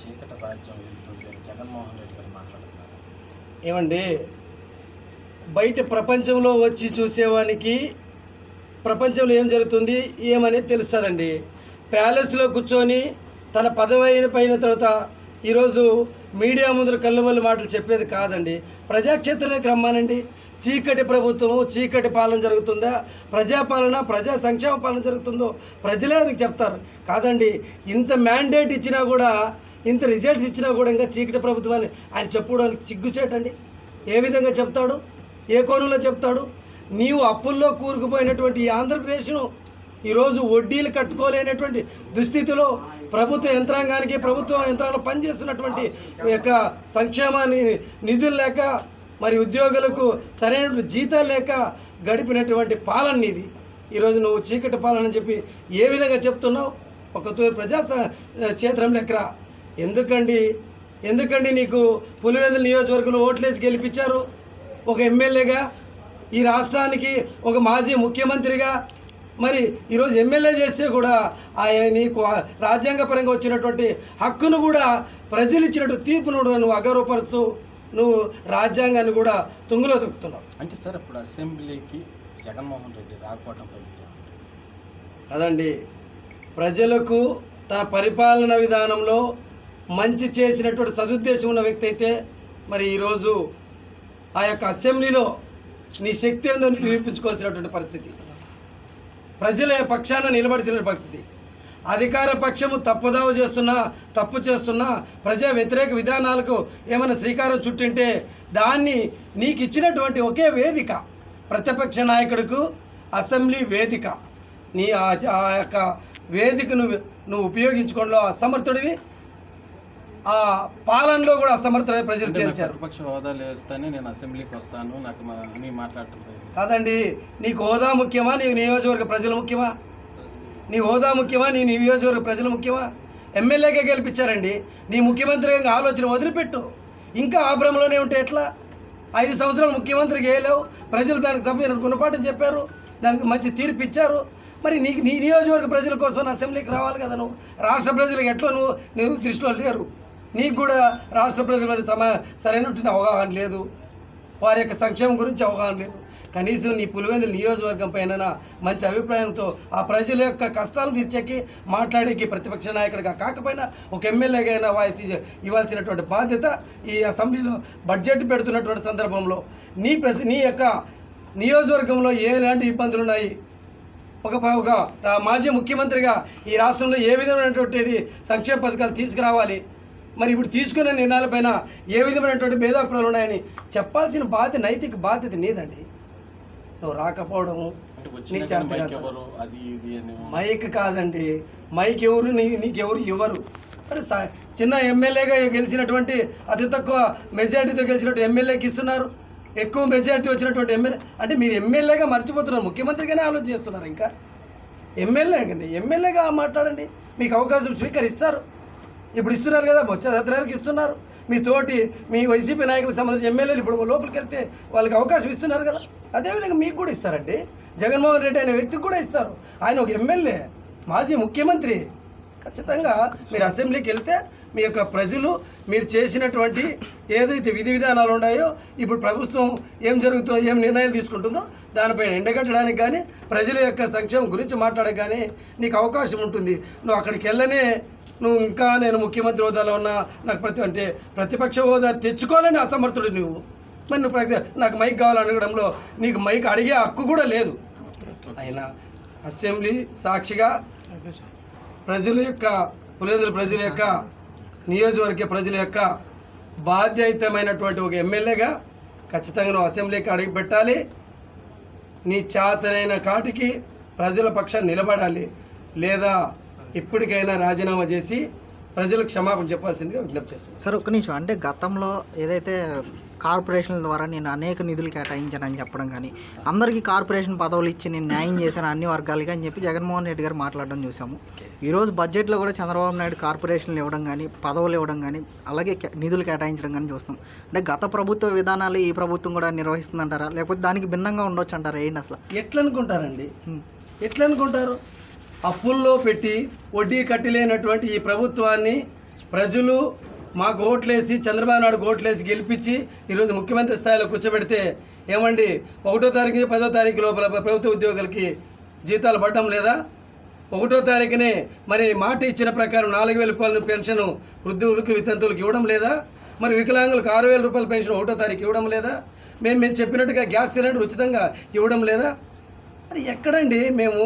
చీకట రాజ్యం వెళ్తుంది అని జగన్మోహన్ రెడ్డి గారు మాట్లాడుతున్నారు. ఏమండి బయట ప్రపంచంలో వచ్చి చూసేవానికి ప్రపంచంలో ఏం జరుగుతుంది ఏమనేది తెలుస్తుందండి? ప్యాలెస్లో కూర్చొని తన పదవి అయిన పైన తర్వాత ఈరోజు మీడియా ముందు కళ్ళుమల్లి మాటలు చెప్పేది కాదండి. ప్రజాక్షేత్రానికి రమ్మానండి చీకటి ప్రభుత్వము చీకటి పాలన జరుగుతుందా? ప్రజాపాలన ప్రజా సంక్షేమ పాలన జరుగుతుందో ప్రజలే అది చెప్తారు. కాదండి ఇంత మ్యాండేట్ ఇచ్చినా కూడా ఇంత రిజల్ట్స్ ఇచ్చినా కూడా ఇంకా చీకటి ప్రభుత్వాన్ని ఆయన చెప్పుకోవడానికి సిగ్గుచేటండి. ఏ విధంగా చెప్తాడు? ఏ కోణంలో చెప్తాడు? నీవు అప్పుల్లో కూరుకుపోయినటువంటి ఈ ఆంధ్రప్రదేశ్ను ఈరోజు వడ్డీలు కట్టుకోలేనటువంటి దుస్థితిలో ప్రభుత్వ యంత్రాంగానికి ప్రభుత్వ యంత్రాంగంలో పనిచేస్తున్నటువంటి యొక్క సంక్షేమాన్ని నిధులు లేక మరి ఉద్యోగులకు సరైనటువంటి జీతాలు లేక గడిపినటువంటి పాలన ఇది ఈరోజు నువ్వు చీకటి పాలన అని చెప్పి ఏ విధంగా చెప్తున్నావు? ఒక తూరి ప్రజా క్షేత్రం లెక్కరా ఎందుకండి? ఎందుకండి నీకు పులివెందుల నియోజకవర్గంలో ఓట్లేసి గెలిపించారు? ఒక ఎమ్మెల్యేగా ఈ రాష్ట్రానికి ఒక మాజీ ముఖ్యమంత్రిగా మరి ఈరోజు ఎమ్మెల్యే చేస్తే కూడా ఆయన నీకు రాజ్యాంగపరంగా వచ్చినటువంటి హక్కును కూడా ప్రజలు ఇచ్చినట్టు తీర్పును నువ్వు అగౌరవపరుస్తూ నువ్వు రాజ్యాంగాన్ని కూడా తుంగులో తొక్కుతున్నావు. అంటే సార్ ఇప్పుడు అసెంబ్లీకి జగన్మోహన్ రెడ్డి రాకపోవడంపై అదండి. ప్రజలకు తన పరిపాలన విధానంలో మంచి చేసినటువంటి సదుద్దేశం ఉన్న వ్యక్తి అయితే మరి ఈరోజు ఆ యొక్క అసెంబ్లీలో నీ శక్తి ఏందో నిరూపించుకోవాల్సినటువంటి పరిస్థితి. ప్రజల పక్షాన నిలబడిచిన పరిస్థితి. అధికార పక్షము తప్పుదావ చేస్తున్నా తప్పు చేస్తున్నా ప్రజా వ్యతిరేక విధానాలకు ఏమైనా శ్రీకారం చుట్టింటే దాన్ని నీకు ఇచ్చినటువంటి ఒకే వేదిక ప్రతిపక్ష నాయకుడికు అసెంబ్లీ వేదిక. నీ ఆ ఆ యొక్క వేదికను నువ్వు ఉపయోగించుకోవడంలో అసమర్థుడివి ఆ పాలనలో కూడా అసమర్థుడై ప్రజలు తేల్చారు. ప్రతిపక్ష హోదా లేస్తానే నేను అసెంబ్లీకి వస్తాను నాకు అని మాట్లాడుతుంది కాదండి నీకు హోదా ముఖ్యమా నీ నియోజకవర్గ ప్రజలు ముఖ్యమా? నీ హోదా ముఖ్యమా నీ నియోజకవర్గ ప్రజలు ముఖ్యమా? ఎమ్మెల్యేగా గెలిపించారండి నీ ముఖ్యమంత్రిగా ఆలోచన వదిలిపెట్టు. ఇంకా ఆ భ్రమలోనే ఉంటే ఎట్లా? ఐదు సంవత్సరాలు ముఖ్యమంత్రికి వేయలేవు ప్రజలు దానికి సంబంధించిన గుణపాఠం చెప్పారు దానికి మంచి తీర్పు ఇచ్చారు. మరి నీకు నీ నియోజకవర్గ ప్రజల కోసం అసెంబ్లీకి రావాలి కదా నువ్వు? రాష్ట్ర ప్రజలకు ఎట్లా నువ్వు నువ్వు దృష్టిలో లేరు? నీకు కూడా రాష్ట్ర ప్రజల మీద సమా సరైనటువంటి అవగాహన లేదు. వారి యొక్క సంక్షేమం గురించి అవగాహన లేదు. కనీసం నీ పులివెందుల నియోజకవర్గం పైన మంచి అభిప్రాయంతో ఆ ప్రజల యొక్క కష్టాలను తీర్చేకి మాట్లాడేకి ప్రతిపక్ష నాయకుడిగా కాకపోయినా ఒక ఎమ్మెల్యేగా అయినా వాయిస్ ఇవ్వాల్సినటువంటి బాధ్యత ఈ అసెంబ్లీలో బడ్జెట్ పెడుతున్నటువంటి సందర్భంలో. నీ ప్రసి నీ యొక్క నియోజకవర్గంలో ఎలాంటి ఇబ్బందులు ఉన్నాయి ఒక మాజీ ముఖ్యమంత్రిగా ఈ రాష్ట్రంలో ఏ విధమైనటువంటి సంక్షేమ పథకాలు తీసుకురావాలి? మరి ఇప్పుడు తీసుకునే నిర్ణయాలపైన ఏ విధమైనటువంటి భేదాభిప్రాయాలు ఉన్నాయని చెప్పాల్సిన బాధ్యత నైతిక బాధ్యత నీదండి. నువ్వు రాకపోవడము నీ మైక్ కాదండి. మైక్ ఎవరు? నీ నీకెవరు ఇవ్వరు. మరి చిన్న ఎమ్మెల్యేగా గెలిచినటువంటి అతి తక్కువ మెజార్టీతో గెలిచినటువంటి ఎమ్మెల్యేకి ఇస్తున్నారు. ఎక్కువ మెజార్టీ వచ్చినటువంటి ఎమ్మెల్యే అంటే మీరు ఎమ్మెల్యేగా మర్చిపోతున్నారు. ముఖ్యమంత్రిగానే ఆలోచన చేస్తున్నారు ఇంకా. ఎమ్మెల్యే కండి ఎమ్మెల్యేగా మాట్లాడండి. మీకు అవకాశం స్వీకరిస్తారు. ఇప్పుడు ఇస్తున్నారు కదా బొత్స సత్యనారాయణకి ఇస్తున్నారు. మీ తోటి మీ వైసీపీ నాయకులకు సంబంధించిన ఎమ్మెల్యేలు ఇప్పుడు లోపలికి వెళ్తే వాళ్ళకి అవకాశం ఇస్తున్నారు కదా. అదేవిధంగా మీకు కూడా ఇస్తారండి. జగన్మోహన్ రెడ్డి అనే వ్యక్తికి కూడా ఇస్తారు. ఆయన ఒక ఎమ్మెల్యే మాజీ ముఖ్యమంత్రి. ఖచ్చితంగా మీరు అసెంబ్లీకి వెళ్తే మీ యొక్క ప్రజలు మీరు చేసినటువంటి ఏదైతే విధి విధానాలు ఉన్నాయో ఇప్పుడు ప్రభుత్వం ఏం జరుగుతుందో ఏం నిర్ణయం తీసుకుంటుందో దానిపైన ఎండగట్టడానికి కానీ ప్రజల యొక్క సంక్షేమం గురించి మాట్లాడడానికి కానీ నీకు అవకాశం ఉంటుంది. నువ్వు అక్కడికి వెళ్ళనే నువ్వు ఇంకా నేను ముఖ్యమంత్రి హోదాలో ఉన్నా నాకు ప్రతి అంటే ప్రతిపక్ష హోదా తెచ్చుకోవాలని అసమర్థుడు నువ్వు. మరి నువ్వు ప్రతి నాకు మైక్ కావాలనడంలో నీకు మైక్ అడిగే హక్కు కూడా లేదు. అయినా అసెంబ్లీ సాక్షిగా ప్రజల యొక్క పులివెందుల ప్రజల యొక్క నియోజకవర్గ ప్రజల యొక్క బాధ్యతమైనటువంటి ఒక ఎమ్మెల్యేగా ఖచ్చితంగా నువ్వు అసెంబ్లీకి అడుగు పెట్టాలి. నీ చేతనైన కాటికి ప్రజల పక్షాన్ని నిలబడాలి. లేదా ఇప్పటికైనా రాజీనామా చేసి ప్రజలకు క్షమాపణ చెప్పాల్సిందిగా విజ్ఞప్తి చేస్తున్నాను. సార్ ఒక్క నిమిషం. అంటే గతంలో ఏదైతే కార్పొరేషన్ల ద్వారా నేను అనేక నిధులు కేటాయించానని చెప్పడం కానీ అందరికీ కార్పొరేషన్ పదవులు ఇచ్చి నేను న్యాయం చేశాను అన్ని వర్గాలకి అని చెప్పి జగన్మోహన్ రెడ్డి గారు మాట్లాడడం చూసాము. ఈరోజు బడ్జెట్లో కూడా చంద్రబాబు నాయుడు కార్పొరేషన్లు ఇవ్వడం కానీ పదవులు ఇవ్వడం కానీ అలాగే కే- నిధులు కేటాయించడం కానీ చూస్తాం అంటే గత ప్రభుత్వ విధానాలు ఈ ప్రభుత్వం కూడా నిర్వహిస్తుందంటారా? లేకపోతే దానికి భిన్నంగా ఉండొచ్చు అంటారా ఏంటి అసలు? ఎట్లా అనుకుంటారండి హ్మ్. ఎట్లా అనుకుంటారు అప్పుల్లో పెట్టి వడ్డీ కట్టలేనటువంటి ఈ ప్రభుత్వాన్ని ప్రజలు మాకు ఓట్లేసి చంద్రబాబు నాయుడు ఓట్లేసి గెలిపించి ఈరోజు ముఖ్యమంత్రి స్థాయిలో కూర్చోబెడితే ఏమండి ఒకటో తారీఖు పదో తారీఖు లోపల ప్రభుత్వ ఉద్యోగులకి జీతాలు పడడం లేదా? ఒకటో తారీఖునే మరి మాట ఇచ్చిన ప్రకారం నాలుగు వేల రూపాయల పెన్షన్ వృద్ధులకు వితంతువులకు ఇవ్వడం లేదా? మరి వికలాంగులకు ఆరు వేల రూపాయల పెన్షన్ ఒకటో తారీఖు ఇవ్వడం లేదా? మేము మేము చెప్పినట్టుగా గ్యాస్ సిలిండర్ ఉచితంగా ఇవ్వడం లేదా? మరి ఎక్కడండి మేము?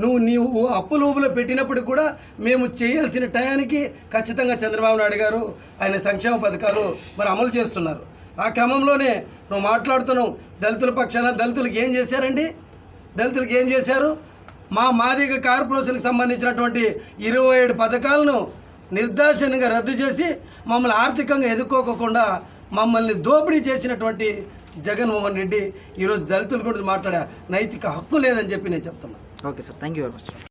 నువ్వు నీవు అప్పు ఊబులో పెట్టినప్పుడు కూడా మేము చేయాల్సిన టయానికి ఖచ్చితంగా చంద్రబాబు నాయుడు గారు ఆయన సంక్షేమ పథకాలు మరి అమలు చేస్తున్నారు. ఆ క్రమంలోనే నువ్వు మాట్లాడుతున్నావు దళితుల పక్షాన దళితులకు ఏం చేశారండి? దళితులకు ఏం చేశారు? మా మాదిగ కార్పొరేషన్కి సంబంధించినటువంటి ఇరవై ఏడు పథకాలను నిర్దాక్షిణ్యంగా రద్దు చేసి మమ్మల్ని ఆర్థికంగా ఎదుర్కోకుండా మమ్మల్ని దోపిడీ చేసినటువంటి జగన్మోహన్ రెడ్డి ఈరోజు దళితుల గురించి మాట్లాడే నైతిక హక్కు లేదని చెప్పి నేను చెప్తున్నాను. Okay sir. Thank you very much.